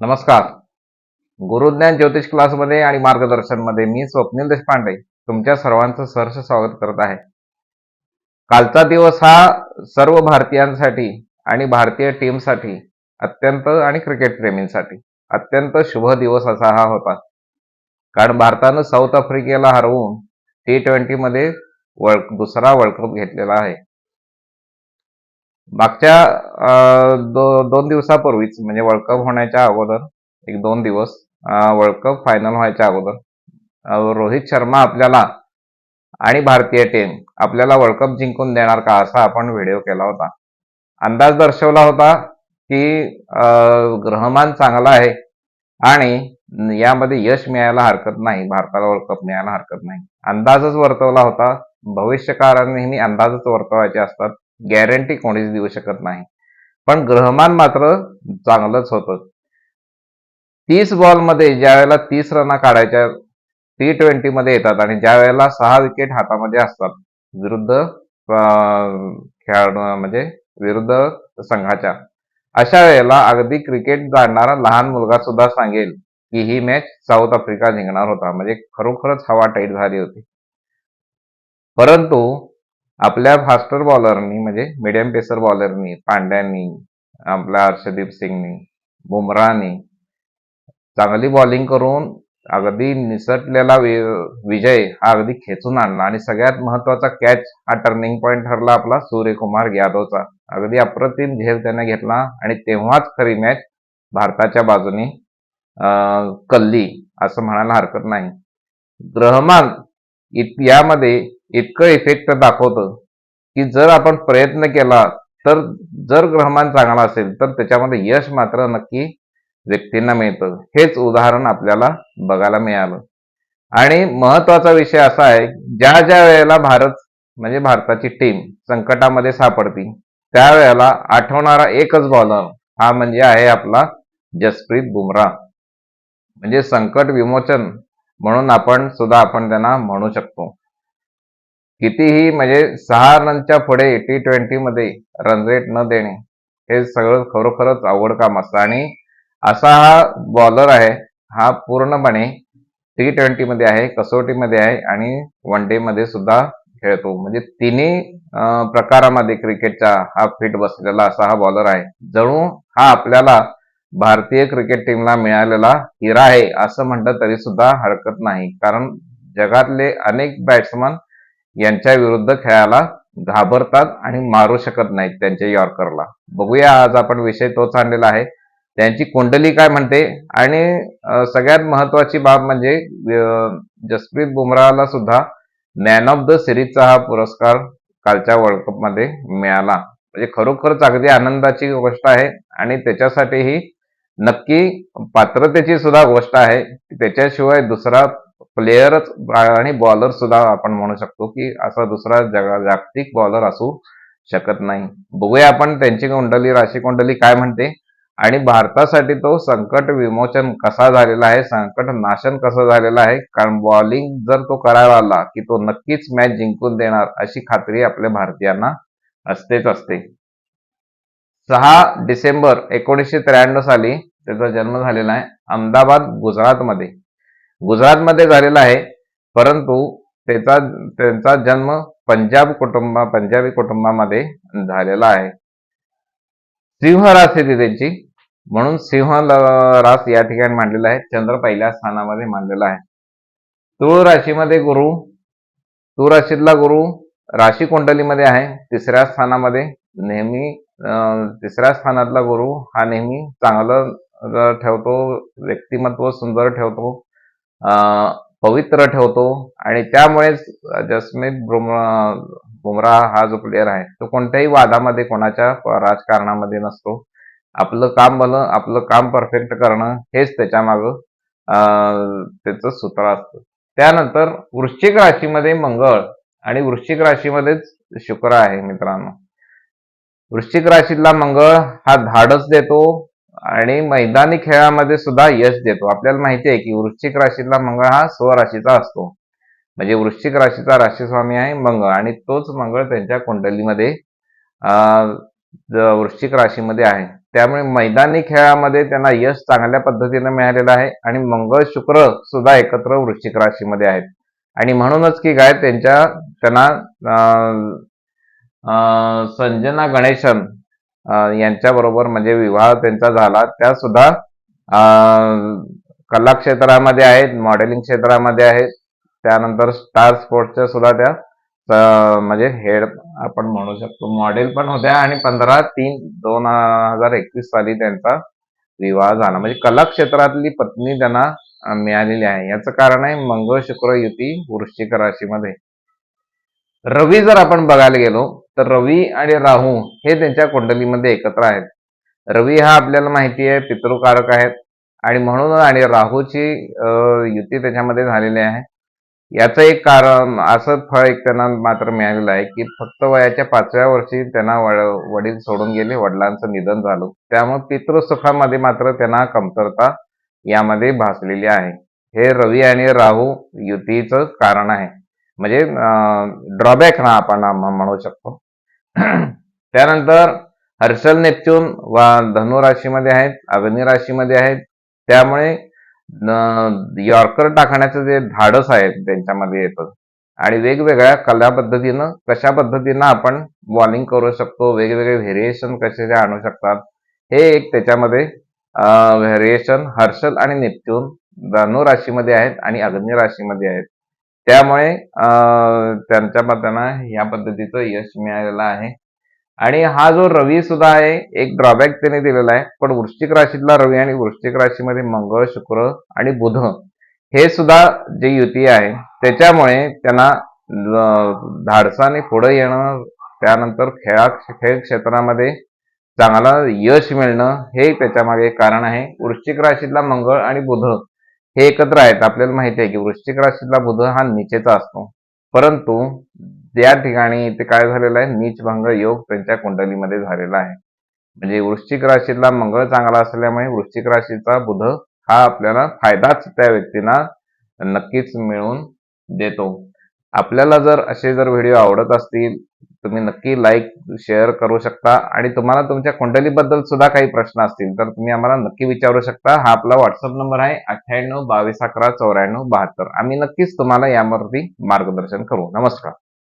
नमस्कार. गुरुज्ञान ज्योतिष क्लासमध्ये आणि मार्गदर्शनमध्ये मी स्वप्नील देशपांडे तुमच्या सर्वांचं सहर्ष स्वागत करत आहे. कालचा दिवस हा सर्व भारतीयांसाठी आणि भारतीय टीमसाठी अत्यंत आणि क्रिकेट प्रेमींसाठी अत्यंत शुभ दिवस असा हा होता. कारण भारतानं साऊथ आफ्रिकेला हरवून टी ट्वेंटी मध्ये वर्ल्ड दुसरा वर्ल्ड कप घेतलेला आहे. मागच्या दो, दोन दिवसापूर्वीच म्हणजे वर्ल्ड कप होण्याच्या अगोदर एक दोन दिवस वर्ल्ड कप फायनल व्हायच्या अगोदर रोहित शर्मा आपल्याला आणि भारतीय टीम आपल्याला वर्ल्ड कप जिंकून देणार का असा आपण व्हिडिओ केला होता. अंदाज दर्शवला होता की ग्रहमान चांगला आहे आणि यामध्ये यश मिळायला हरकत नाही भारताला वर्ल्ड कप मिळायला हरकत नाही. अंदाजच वर्तवला होता. भविष्यकारांनी नेहमी अंदाजच वर्तवायचे असतात. गॅरंटी कोणीच देऊ शकत नाही. पण ग्रहमान मात्र चांगलंच होतं. तीस बॉलमध्ये ज्या वेळेला तीस रना काढायच्या टी ट्वेंटी मध्ये येतात आणि ज्या वेळेला सहा विकेट हातामध्ये असतात विरुद्ध खेळाडू म्हणजे विरुद्ध संघाच्या अशा वेळेला अगदी क्रिकेट जाणणारा लहान मुलगा सुद्धा सांगेल की ही मॅच साऊथ आफ्रिका जिंकणार होता. म्हणजे खरोखरच हवा टाईट झाली होती. परंतु आपल्या फास्टर बॉलरनी म्हणजे मिडियम पेसर बॉलरनी पांड्यांनी आपल्या हर्षदीप सिंगनी बुमराहनी चांगली बॉलिंग करून अगदी निसटलेला विजय हा अगदी खेचून आणला. आणि सगळ्यात महत्त्वाचा कॅच हा टर्निंग पॉइंट ठरला आपला सूर्यकुमार यादवचा. अगदी अप्रतिम झेल त्याने घेतला आणि तेव्हाच खरी मॅच भारताच्या बाजूने कल्ली असं म्हणायला हरकत नाही. ग्रहमान यामध्ये इतकं इफेक्ट दाखवतं की जर आपण प्रयत्न केला तर जर ग्रहमान चांगला असेल तर त्याच्यामध्ये यश मात्र नक्की व्यक्तींना मिळतं. हेच उदाहरण आपल्याला बघायला मिळालं. आणि महत्त्वाचा विषय असा आहे ज्या ज्या वेळेला भारत म्हणजे भारताची टीम संकटामध्ये सापडती त्यावेळेला आठवणारा एकच बॉलर हा म्हणजे आहे आपला जसप्रीत बुमराह. म्हणजे संकट विमोचन म्हणून आपण सुद्धा आपण त्यांना म्हणू शकतो. कितीही म्हणजे सहा रनच्या पुढे टी ट्वेंटीमध्ये रन रेट न देणे हे सगळं खरोखरच अवघड काम असतं. आणि असा हा बॉलर आहे हा पूर्णपणे टी ट्वेंटीमध्ये आहे कसोटीमध्ये आहे आणि वन डेमध्ये सुद्धा खेळतो. म्हणजे तिन्ही प्रकारामध्ये क्रिकेटचा हा फिट बसलेला असा हा बॉलर आहे. जणू हा आपल्याला भारतीय क्रिकेट टीमला मिळालेला हिरा आहे असं म्हटलं तरी सुद्धा हरकत नाही. कारण जगातले अनेक बॅट्समन यांच्या विरुद्ध खेळायला घाबरतात आणि मारू शकत नाहीत त्यांच्या यॉर्करला. बघूया आज आपण विषय तोच आणलेला आहे. त्यांची कुंडली काय म्हणते? आणि सगळ्यात महत्वाची बाब म्हणजे जसप्रीत बुमराहला सुद्धा मॅन ऑफ द सिरीजचा हा पुरस्कार कालच्या वर्ल्ड कपमध्ये मिळाला. म्हणजे खरोखरच अगदी आनंदाची गोष्ट आहे आणि त्याच्यासाठीही नक्की पात्रतेची सुद्धा गोष्ट आहे. त्याच्याशिवाय दुसरा प्लेयरच आणि बॉलर सुद्धा आपण म्हणू शकतो की असा दुसरा जगा जागतिक बॉलर असू शकत नाही. बघूया आपण त्यांची कुंडली राशी कुंडली काय म्हणते. आणि भारतासाठी तो संकट विमोचन कसा झालेला आहे संकट नाशन कसं झालेलं आहे कारण बॉलिंग जर तो करायला आला की तो नक्कीच मॅच जिंकून देणार अशी खात्री आपल्या भारतीयांना असतेच असते. सहा डिसेंबर एकोणीसशे त्र्याण्णव साली त्याचा जन्म झालेला आहे अहमदाबाद गुजरातमध्ये. गुजरातमध्ये झालेला आहे. परंतु त्याचा त्यांचा जन्म पंजाब कुटुंबा पंजाबी कुटुंबामध्ये झालेला आहे. सिंह रास येते त्यांची म्हणून सिंह रास या ठिकाणी मांडलेला आहे. चंद्र पहिल्या स्थानामध्ये मांडलेला आहे. तुळ राशीमध्ये गुरु तुळ राशीतला गुरु राशी कुंडलीमध्ये आहे. तिसऱ्या स्थानामध्ये नेहमी तिसऱ्या स्थानातला गुरु हा नेहमी चांगलं ठेवतो व्यक्तिमत्व सुंदर ठेवतो. पवित्र ठेवतो आणि त्यामुळेच जसमीत बुमरा बुमराह हा जो प्लेअर आहे तो कोणत्याही वादामध्ये कोणाच्या राजकारणामध्ये नसतो. आपलं काम भलं आपलं काम परफेक्ट करणं हेच त्याच्या माग त्याचं सूत्र असतं. त्यानंतर वृश्चिक राशीमध्ये मंगळ आणि वृश्चिक राशीमध्येच शुक्र आहे मित्रांनो. वृश्चिक राशीतला मंगळ हा धाडस देतो आणि मैदानी खेळामध्ये सुद्धा यश देतो. आपल्याला माहिती आहे की वृश्चिक राशीतला मंगळ हा स्वराशीचा असतो. म्हणजे वृश्चिक राशीचा राशीस्वामी आहे मंगळ आणि तोच मंगळ त्यांच्या कुंडलीमध्ये वृश्चिक राशीमध्ये आहे. त्यामुळे मैदानी खेळामध्ये त्यांना यश चांगल्या पद्धतीने मिळालेलं आहे आणि मंगळ शुक्र सुद्धा एकत्र वृश्चिक राशीमध्ये आहेत. आणि म्हणूनच की काय त्यांच्या त्यांना संजना गणेशन यांच्याबरोबर म्हणजे विवाह त्यांचा झाला. त्या सुद्धा कला क्षेत्रामध्ये आहेत मॉडेलिंग क्षेत्रामध्ये आहेत. त्यानंतर स्टार स्पोर्ट्सच्या सुद्धा त्या म्हणजे हेड आपण म्हणू शकतो. मॉडेल पण होत्या आणि पंधरा तीन दोन हजार एकवीस साली त्यांचा विवाह झाला. म्हणजे कला क्षेत्रातली पत्नी त्यांना मिळालेली आहे. याचं कारण आहे मंगळ शुक्र युती वृश्चिक राशीमध्ये. रवी जर आपण बघायला गेलो तर रवी आणि राहू हे त्यांच्या कुंडलीमध्ये एकत्र आहेत. रवी हा आपल्याला माहिती आहे पितृकारक आहेत आणि म्हणून आणि राहूची युती त्याच्यामध्ये झालेली आहे. याचं एक कारण असं फळ एक त्यांना मात्र मिळालेलं आहे की फक्त वयाच्या पाचव्या वर्षी त्यांना वडील सोडून गेले वडिलांचं निधन झालं. त्यामुळे पितृसुखामध्ये मात्र त्यांना कमतरता यामध्ये भासलेली आहे. हे रवी आणि राहू युतीचं कारण आहे. म्हणजे ड्रॉबॅक ना आपण म्हणू शकतो. त्यानंतर हर्षल नेपच्यून वा धनु राशीमध्ये आहेत अग्नी राशीमध्ये आहेत. त्यामुळे यॉर्कर टाकण्याचं जे धाडस आहे त्यांच्यामध्ये येतं. आणि वेगवेगळ्या कला पद्धतीनं कशा पद्धतीनं आपण बॉलिंग करू शकतो वेगवेगळे व्हेरिएशन कसे जे आणू शकतात हे एक त्याच्यामध्ये व्हेरिएशन हर्षल आणि नेपच्यून धनु राशीमध्ये आहेत आणि अग्नी राशीमध्ये आहेत. त्यामुळे त्यांच्या त्यांना ह्या पद्धतीचं यश मिळालेलं आहे. आणि हा जो रवी सुद्धा आहे एक ड्रॉबॅक त्याने दिलेला आहे. पण वृश्चिक राशीतला रवी आणि वृश्चिक राशीमध्ये मंगळ शुक्र आणि बुध हे सुद्धा जे युती आहे त्याच्यामुळे त्यांना धाडसाने पुढे येणं त्यानंतर खेळा खेळ क्षेत्रामध्ये चांगला यश मिळणं हे त्याच्यामागे एक कारण आहे. वृश्चिक राशीतला मंगळ आणि बुध हे एकत्र आहेत. आपल्याला माहिती आहे की वृश्चिक राशीतला बुध हा निचेचा असतो. परंतु त्या ठिकाणी इथे काय झालेलं आहे? नीचभंग योग त्यांच्या कुंडलीमध्ये झालेला आहे. म्हणजे वृश्चिक राशीतला मंगळ चांगला असल्यामुळे वृश्चिक राशीचा बुध हा आपल्याला फायदाच त्या व्यक्तींना नक्कीच मिळवून देतो. आपल्याला जर असे जर व्हिडिओ आवडत असतील तुम्ही नक्की लाईक शेअर करू शकता. आणि तुम्हाला तुमच्या कुंडलीबद्दल सुद्धा काही प्रश्न असतील तर तुम्ही आम्हाला नक्की विचारू शकता. हा आपला व्हॉट्सअप नंबर आहे अठ्ठ्याण्णव बावीस अकरा चौऱ्याण्णव बहात्तर. आम्ही नक्कीच तुम्हाला यावरती मार्गदर्शन करू. नमस्कार.